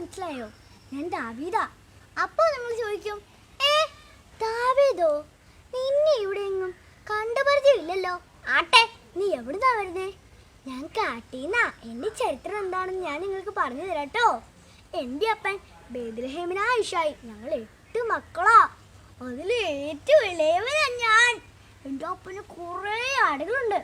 മനസ്സിലായോ? ഞാൻ ദാവീദ. അപ്പോൾ നിങ്ങൾ ചോദിക്കും ഏ ദാവീദോ നിന്നെ ഇവിടെ എങ്ങും കണ്ടുപരിചയമില്ലല്ലോ. ആട്ടെ നീ എവിടുന്നാ വരുന്നേ? ഞാൻ കാട്ടീന്നാ. എന്റെ ചരിത്രം എന്താണെന്ന് ഞാൻ നിങ്ങൾക്ക് പറഞ്ഞു തരാട്ടോ എന്റെ അപ്പൻ ബേദ്രഹേമിനായിഷായി ഞങ്ങൾ എട്ട് മക്കളാ. അതിൽ ഏറ്റവും ഇളയവനാ ഞാൻ. എന്റെ അപ്പന് കുറേ ആടുകളുണ്ട്.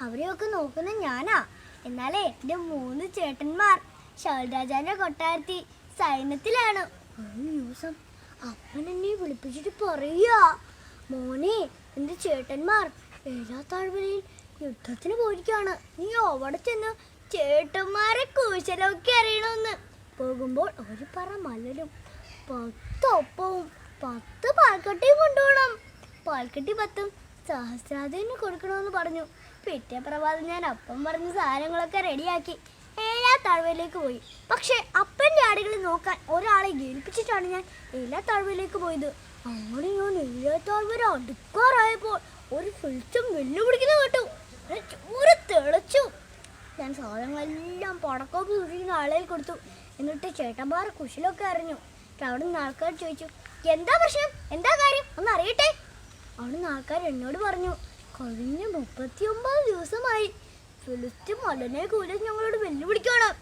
അവരെയൊക്കെ നോക്കുന്ന ഞാനാ. എന്നാലേ എന്റെ മൂന്ന് ചേട്ടന്മാർ ശൗൽരാജാന്റെ കൊട്ടാരത്തി സൈന്യത്തിലാണ്. ദിവസം അപ്പൻ എന്നെ വിളിപ്പിച്ചിട്ട് പറയുക മോനെ എന്റെ ചേട്ടന്മാർ ഏഴാ താഴ്വരയിൽ യുദ്ധത്തിന് പോയിരിക്കാണ്. നീ അവിടെ ചെന്ന് ചേട്ടന്മാരെ കുശലമൊക്കെ അറിയണമെന്ന് പോകുമ്പോൾ ഒരു പറ മലരും പത്ത് ഒപ്പവും പത്ത് പാൽക്കട്ടിയും കൊണ്ടുപോകണം. പാൽക്കട്ടി പത്തും സഹസ്രാധീന് കൊടുക്കണമെന്ന് പറഞ്ഞു. പിറ്റേ പ്രഭാതം ഞാൻ അപ്പം പറഞ്ഞ സാധനങ്ങളൊക്കെ റെഡിയാക്കി. ഏഴാ താഴ്വരയിലേക്ക് പോയി. പക്ഷേ അപ്പന്റെ ആടുകളെ നോക്കാൻ ഒരാളെ ഏൽപ്പിച്ചിട്ടാണ് ഞാൻ എല്ലാ താഴ്വരയിലേക്ക് പോയത്. അങ്ങനെ ഞാൻ എല്ലാ താഴ്വര അടുക്കാറായപ്പോൾ ഒരു ഫിൽച്ചും വെല്ലുപിടിക്കുന്ന കേട്ടു. ഒരു തെളിച്ചു. ഞാൻ സാധനങ്ങളെല്ലാം പടക്കോപ്പ് സൂക്ഷിക്കുന്ന ആളുകൾ കൊടുത്തു. എന്നിട്ട് ചേട്ടന്മാർ കുശലൊക്കെ അറിഞ്ഞു. അവിടെ നിന്ന് ആൾക്കാർ ചോദിച്ചു എന്താ പ്രശ്നം? എന്താ കാര്യം? ഒന്ന് അറിയട്ടെ? അവിടുന്ന് ആൾക്കാർ എന്നോട് പറഞ്ഞു കഴിഞ്ഞ മുപ്പത്തി ഒമ്പത് ദിവസമായി ഫിലിസ്തീൻ മലനെ കൂടി ഞങ്ങളോട് വെല്ലുവിളിക്കണം.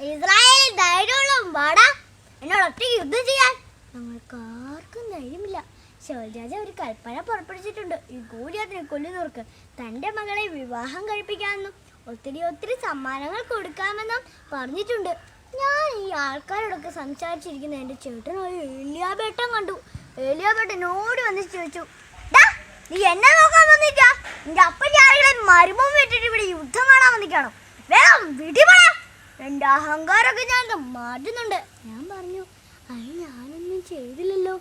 ഇസ്രായേൽ ധൈര്യമുള്ള വാടാ. എന്നോട് ഒറ്റ യുദ്ധം ചെയ്യാൻ. ഞങ്ങൾക്ക് ആർക്കും ധൈര്യമില്ല. ശിവരാജ ഒരു കൽപ്പന പുറപ്പെടുവിച്ചിട്ടുണ്ട്. ഈ ഗോലിയാത്തിനെ കൊല്ലുന്നവർക്ക് തന്റെ മകളെ വിവാഹം കഴിപ്പിക്കാമെന്നും ഒത്തിരി ഒത്തിരി സമ്മാനങ്ങൾ കൊടുക്കാമെന്നും പറഞ്ഞിട്ടുണ്ട്. ഞാൻ ഈ ആൾക്കാരോടൊക്കെ സംസാരിച്ചിരിക്കുന്ന എന്റെ ചേട്ടനൊരു എലിയാബേട്ടൻ കണ്ടു. ഏലിയാബേട്ടനോട് വന്ന് ചോദിച്ചു "ഡാ, നീ എന്നെ നോക്കാൻ വന്നില്ല. നിന്റെ അപ്പന്റെ ആളുകളെ മരുമം വിട്ടിട്ട് ഇവിടെ യുദ്ധം കാണാൻ വന്നിക്കാണോ വേഗം വിടിപട. എന്റെ അഹങ്കാരമൊക്കെ ഞാൻ മാറ്റുന്നുണ്ട്. ഞാൻ പറഞ്ഞു അത് ഞാനൊന്നും ചെയ്തില്ലല്ലോ.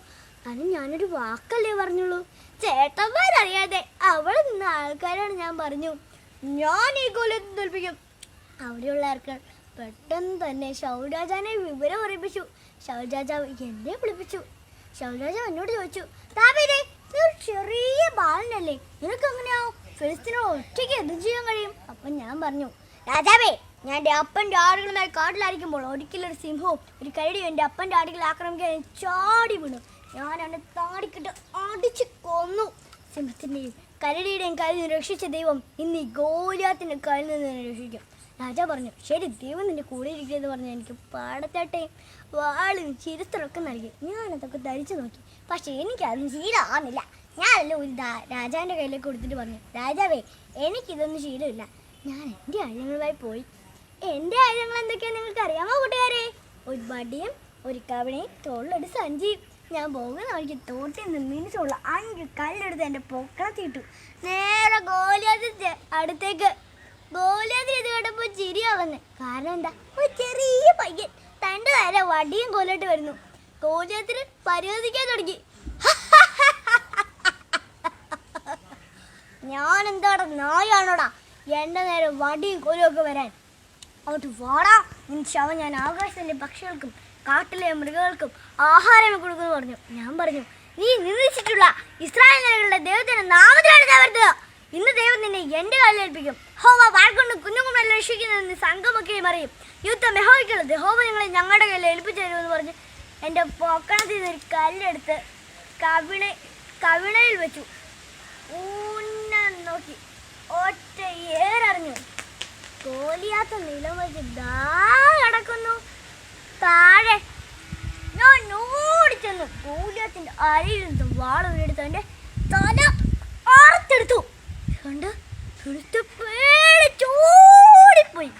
അത് ഞാനൊരു വാക്കല്ലേ പറഞ്ഞുള്ളൂ. ചേട്ടന്മാരറിയാതെ അവിടെ നിന്ന ആൾക്കാരാണ് ഞാൻ പറഞ്ഞു. ഞാൻ ഈ കൊല്ലത്ത് തോൽപ്പിക്കും. അവിടെയുള്ള ആൾക്കാർ പെട്ടെന്ന് തന്നെ ശൗരാജാനെ വിവരം അറിയിപ്പിച്ചു. ശൗരാജാവ് എന്നെ വിളിപ്പിച്ചു. ശൗരാജാവ് എന്നോട് ചോദിച്ചു ഒരു ചെറിയ ബാലനല്ലേ? നിനക്ക് എങ്ങനെയാ ഫിലിസ്തീനെ ഒറ്റയ്ക്ക് എന്ത് ചെയ്യാൻ കഴിയും? അപ്പം ഞാൻ പറഞ്ഞു രാജാവേ ഞാൻ എന്റെ അപ്പന്റെ ആടുകളുമായി കാട്ടിലായിരിക്കുമ്പോൾ ഒരിക്കലും ഒരു സിംഹവും ഒരു കരടിയും എന്റെ അപ്പന്റെ ആടുകളെ ആക്രമിക്കാൻ ചാടി വീണു. ഞാൻ അവനെ താടിക്കിട്ട് അടിച്ച് കൊന്നു. സിംഹത്തിന്റെയും കരടിയുടെയും കയ്യിൽ നിന്ന് രക്ഷിച്ച ദൈവം ഇന്ന് ഈ ഗോലിയാത്തിന്റെ കയ്യിൽ നിന്ന് രക്ഷിക്കും. രാജാ പറഞ്ഞു ശരി ദൈവം നിന്റെ കൂടെ ഇരിക്കുന്നത് പറഞ്ഞ് എനിക്ക് പാടത്തട്ടയും വാളും ചിരുത്തറൊക്കെ നൽകി. ഞാനതൊക്കെ ധരിച്ചു നോക്കി. പക്ഷേ എനിക്ക് അതിന് ശീലമാകുന്നില്ല ഞാനല്ല ഒരു രാജാവിന്റെ കയ്യിലേക്ക് കൊടുത്തിട്ട് പറഞ്ഞു രാജാവേ എനിക്കിതൊന്നും ശീലമില്ല. ഞാൻ എന്റെ ആയുധങ്ങളുമായി പോയി. എന്റെ ആയുധങ്ങൾ എന്തൊക്കെയാണെന്ന് നിങ്ങൾക്ക് അറിയാമോ കൂട്ടുകാരെ? ഒരു വടിയും ഒരു കവണയും തോളിലൊരു സഞ്ചിയും. ഞാൻ പോകുന്ന വഴിക്ക് തോട്ടിൽ നിന്ന് മിനിച്ചുള്ള അഞ്ച് കല്ലെടുത്ത് എന്റെ പൊക്കത്തിട്ടു നേരെ ഗോലിയാതി അടുത്തേക്ക്. ഗോലിയാതി ഇത് കേട്ടപ്പോൾ ചിരിയാ വന്ന്. കാരണം എന്താ? ഒരു ചെറിയ പയ്യൻ തന്റെ നേരെ വടിയും കോലിട്ട് വരുന്നു. ഗോലിയാത്തിന് പരിഹസിക്കാൻ തുടങ്ങി. ഞാൻ എന്താടാ നായാണോടാ? എന്റെ നേരെ വടിയും കൊലുമൊക്കെ വരാൻ. അങ്ങോട്ട് വാടാ. നിൻ ശവം ഞാൻ ആകാശത്തിന്റെ പക്ഷികൾക്കും കാട്ടിലെ മൃഗങ്ങൾക്കും ആഹാരം കൊടുക്കുമെന്ന് പറഞ്ഞു. ഞാൻ പറഞ്ഞു നീ നിന്ദിച്ചിട്ടുള്ള ഇസ്രായേൽ നിലകളുടെ ദൈവത്തിന്റെ നാമത്തിലാണ് ഞാൻ ഇന്ന് ദൈവം നിന്നെ എന്റെ കാലിൽ ഏൽപ്പിക്കും. ഹോവ വാഴ്കൊണ്ട് കുഞ്ഞുങ്ങളെ രക്ഷിക്കുന്നതെന്ന് സംഘമൊക്കെയും അറിയും യുദ്ധം മെഹോയ്ക്കുള്ളത് ഹോവ നിങ്ങളെ ഞങ്ങളുടെ കയ്യിൽ ഏൽപ്പിച്ചു തരുമെന്ന് പറഞ്ഞ് എന്റെ പൊക്കണത്തിൽ നിന്ന് ഒരു കല്ലെടുത്ത് കവിണ കവിണയിൽ വെച്ചു. ഊന്നം നോക്കി. ഒറ്റയേറിഞ്ഞു കോലിയാത്ത നിലം വെച്ച് ദാ കിടക്കുന്നു. താഴെ ഞാൻ ഓടിച്ചെന്നു കോലിയാത്തിന്റെ അരിയിൽ നിന്നും എന്റെ തല ആർത്തെടുത്തു. കണ്ട് പേടി പേടിച്ചോടിപ്പോയി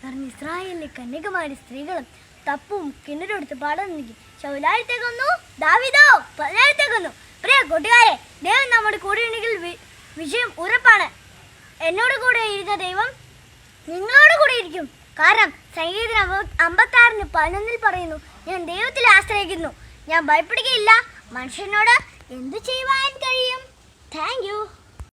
കാരണം ഇസ്രായേലിലെ കന്യകമാരി സ്ത്രീകളും തപ്പും കിണറും എടുത്ത് പാടം നീക്കി ശൗലായത്തേക്ക് വന്നു ദാവിദോ പ്രിയ കൂട്ടുകാരെ ദൈവം നമ്മുടെ കൂടെ ഉണ്ടെങ്കിൽ വിജയം ഉറപ്പാണ്. എന്നോട് കൂടെ ഇരുന്ന ദൈവം നിങ്ങളോട് കൂടെ ഇരിക്കും. കാരണം സംഗീതം അമ്പത്തി ആറിന് പതിനൊന്നിൽ പറയുന്നു ഞാൻ ദൈവത്തിൽ ആശ്രയിക്കുന്നു. ഞാൻ ഭയപ്പെടുകയില്ല. മനുഷ്യനോട് എന്തു ചെയ്യുവാൻ കഴിയും? താങ്ക്